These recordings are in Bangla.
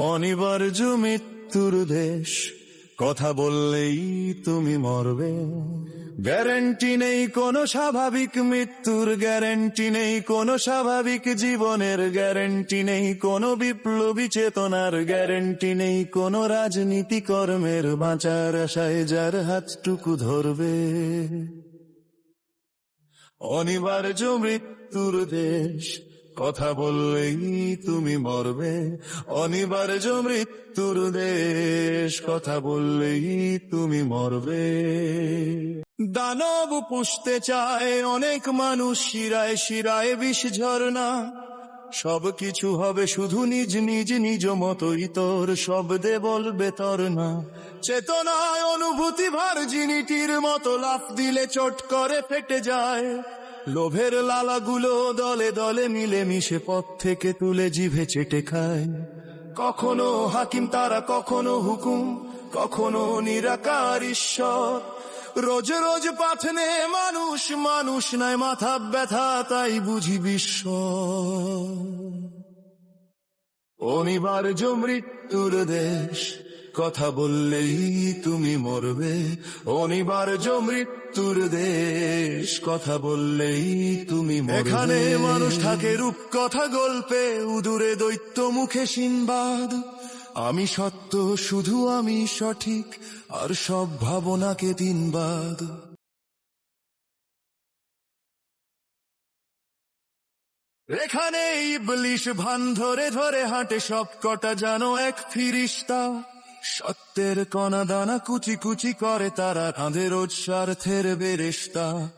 অনিবার্য মৃত্যুর দেশ, কথা বললেই তুমি মরবে। গ্যারেন্টি নেই কোনো স্বাভাবিক মৃত্যুর, গ্যারেন্টি নেই কোনো স্বাভাবিক জীবনের, গ্যারেন্টি নেই কোনো বিপ্লবী চেতনার, গ্যারেন্টি নেই কোনো রাজনীতি কর্মের, বাঁচার আশায় যার হাতটুকু ধরবে। অনিবার্য মৃত্যুর দেশ কথা বললেই তুমি মরবে। অনিবার্য মৃত্যুর দেশ, কথা বললেই তুমি মরবে। দানব পুষতে চায় অনেক মানুষ, শিরায় শিরায় বিষ ঝরনা সব কিছু হবে শুধু নিজ নিজ নিজ মতোই তোর শব্দে বলবে তোর না চেতনায় অনুভূতি ভার্জিনিটির মতো লাফ দিলে চট করে ফেটে যায়। লোভের লালাগুলো দলে দলে মিলে মিশে পথ থেকে তুলে জিভে চেটে খায়। কখনো হাকিম তারা, কখনো হুকুম, কখনো নিরাকার ঈশ্বর। রোজ রোজ পাথনে মানুষ মানুষ নাই মাথা ব্যথা, তাই বুঝি বিশ্ব অনিবার্য মৃত্যুর দেশ কথা বললেই তুমি মরবে। অনিবার্য মৃত্যুর দেশ। কথা বললেই তুমি এখানে মানুষ থাকে রূপ কথা গল্পে, উদূরে দৈত্য মুখে সিনবাদ। আমি সত্য, শুধু আমি সঠিক, আর সব ভাবনাকে তিনবাদ। এখানে ইবলিশ ভান ধরে ধরে হাঁটে সব কটা জানো এক ফিরিস্তা। সত্যের কণা দানা কুচি কুচি করে তারা কাঁধে রোজ স্বার্থের বেরেস্তা।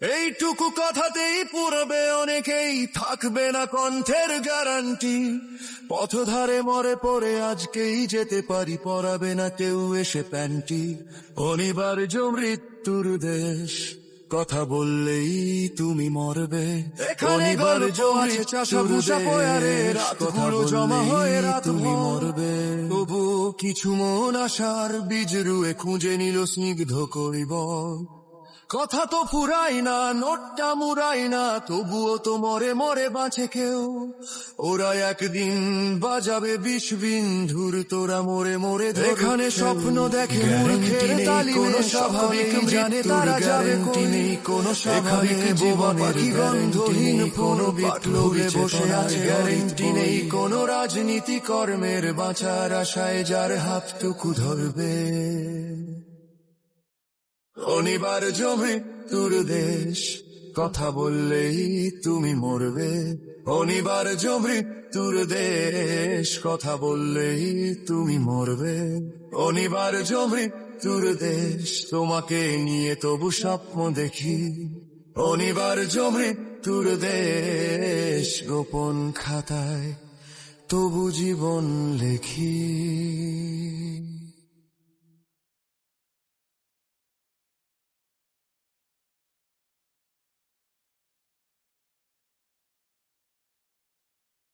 এইটুকু কথাতেই পুরবে অনেকেই থাকবে না কণ্ঠের গ্যারান্টি। পথধারে মরে পড়ে আজকেই যেতে পারি পরাবে না কেউ এসে প্যান্টি। অনিবার্য মৃত্যুর দেশ কথা বললেই তুমি মরবে। অনিবার্য মৃত্যুর দেশ, হয়ে রাত তুমি মরবে। তবু কিছু মন আশার বীজ রুয়ে খুঁজে নিল স্নিগ্ধ করিব কথা তো ফুরাই না নোটটা মুরাই না তবুও তো মরে মরে বাঁচে কেউ। ওরা একদিন বাজাবে বিষ বিন্ধুর তোরা মরে মরে এখানে স্বপ্ন দেখে মূর্খের তালিমে স্বাভাবিক জানে তারা যাবে নেই কোন স্বাভাবিক জীবন পাখি গন্ধহীন কোনো বিপ্লবে বসে আছে গ্যারেন্টি নেই কোন রাজনীতি কর্মের বাঁচার আশায় যার হাতটুকু ধরবে। অনিবার্য মৃত্যুর দেশ। কথা বললেই তুমি মরবে। অনিবার্য মৃত্যুর দেশ। কথা বললেই তুমি মরবে। অনিবার জমে মৃত্যুর দেশ। তোমাকে নিয়ে তবু স্বপ্ন দেখি। অনিবার্য মৃত্যুর দেশ। গোপন খাতায় তবু জীবন লেখি।